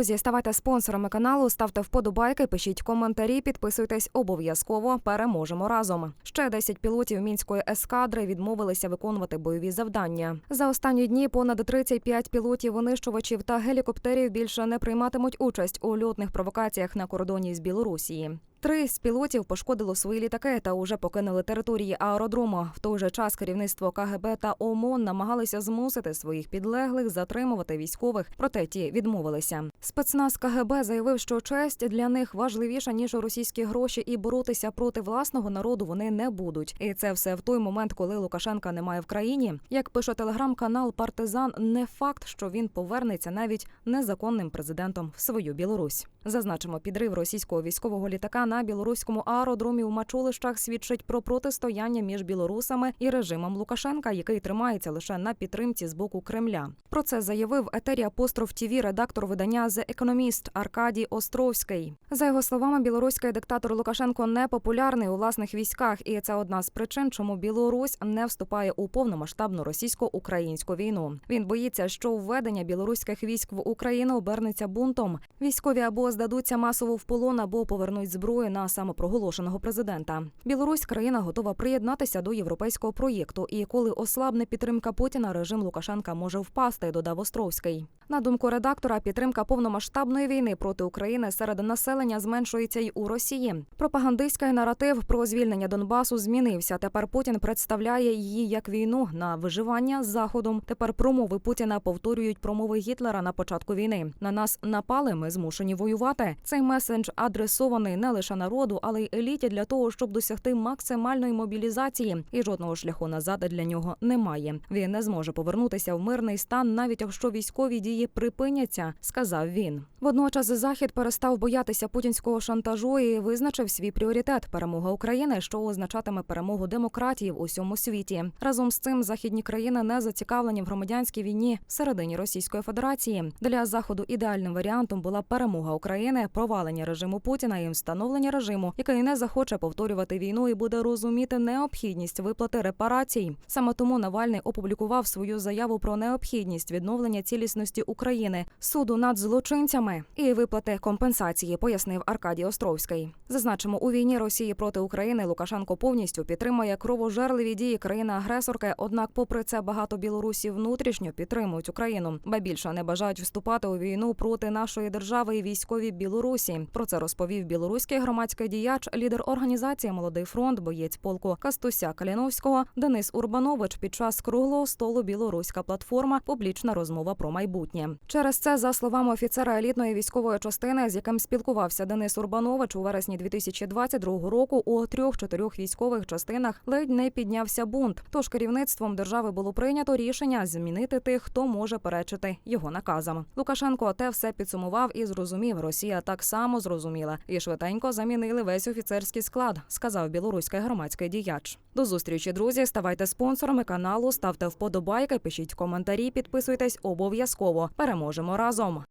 Друзі, ставайте спонсорами каналу, ставте вподобайки, пишіть коментарі, підписуйтесь обов'язково. Переможемо разом. Ще 10 пілотів мінської ескадри відмовилися виконувати бойові завдання. За останні дні понад 35 пілотів винищувачів та гелікоптерів більше не прийматимуть участь у льотних провокаціях на кордоні з Білорусії. Три з пілотів пошкодило свої літаки та уже покинули території аеродрому. В той же час керівництво КГБ та ОМОН намагалися змусити своїх підлеглих затримувати військових, проте ті відмовилися. Спецназ КГБ заявив, що честь для них важливіша ніж російські гроші, і боротися проти власного народу вони не будуть. І це все в той момент, коли Лукашенка немає в країні. Як пише телеграм-канал Партизан, не факт, що він повернеться навіть незаконним президентом в свою Білорусь. Зазначимо, підрив російського військового літака на білоруському аеродромі у Мачулищах свідчить про протистояння між білорусами і режимом Лукашенка, який тримається лише на підтримці з боку Кремля. Про це заявив етері Апостроф ТІВІ редактор видання The Economist Аркадій Островський. За його словами, білоруський диктатор Лукашенко не популярний у власних військах, і це одна з причин, чому Білорусь не вступає у повномасштабну російсько-українську війну. Він боїться, що введення білоруських військ в Україну обернеться бунтом. Військові або здадуться масово в полон, або повернуть зброю на самопроголошеного президента. Білорусь країна готова приєднатися до європейського проєкту. І коли ослабне підтримка Путіна, режим Лукашенка може впасти, додав Островський. На думку редактора, підтримка повномасштабної війни проти України серед населення зменшується й у Росії. Пропагандистський наратив про звільнення Донбасу змінився. Тепер Путін представляє її як війну на виживання з заходом. Тепер промови Путіна повторюють промови Гітлера на початку війни. На нас напали, ми змушені воювати. Цей месендж адресований не лише народу, але й еліті для того, щоб досягти максимальної мобілізації. І жодного шляху назад для нього немає. Він не зможе повернутися в мирний стан, навіть якщо військові дії припиняться, сказав він. Водночас захід перестав боятися путінського шантажу і визначив свій пріоритет перемога України, що означатиме перемогу демократії в усьому світі. Разом з цим західні країни не зацікавлені в громадянській війні всередині Російської Федерації. Для заходу ідеальним варіантом була перемога України, провалення режиму Путіна і встановлення режиму, який не захоче повторювати війну і буде розуміти необхідність виплати репарацій. Саме тому Навальний опублікував свою заяву про необхідність відновлення цілісності України, суду над злочинцями і виплати компенсації, пояснив Аркадій Островський. Зазначимо, у війні Росії проти України Лукашенко повністю підтримує кровожерливі дії країни-агресорки. Однак, попри це, багато білорусів внутрішньо підтримують Україну, ба більше не бажають вступати у війну проти нашої держави і військові Білорусі. Про це розповів білоруський громадський діяч, лідер організації Молодий фронт, боєць полку Кастуся Каліновського Денис Урбанович під час круглого столу Білоруська платформа публічна розмова про майбутнє. Через це, за словами офіцера елітної військової частини, з яким спілкувався Денис Урбанович у вересні 2022 року, у трьох-чотирьох військових частинах ледь не піднявся бунт. Тож керівництвом держави було прийнято рішення змінити тих, хто може перечити його наказам. Лукашенко те все підсумував і зрозумів. Росія так само зрозуміла і швиденько замінили весь офіцерський склад, сказав білоруський громадський діяч. До зустрічі, друзі. Ставайте спонсорами каналу, ставте вподобайки, пишіть коментарі, підписуйтесь обов'язково. Переможемо разом.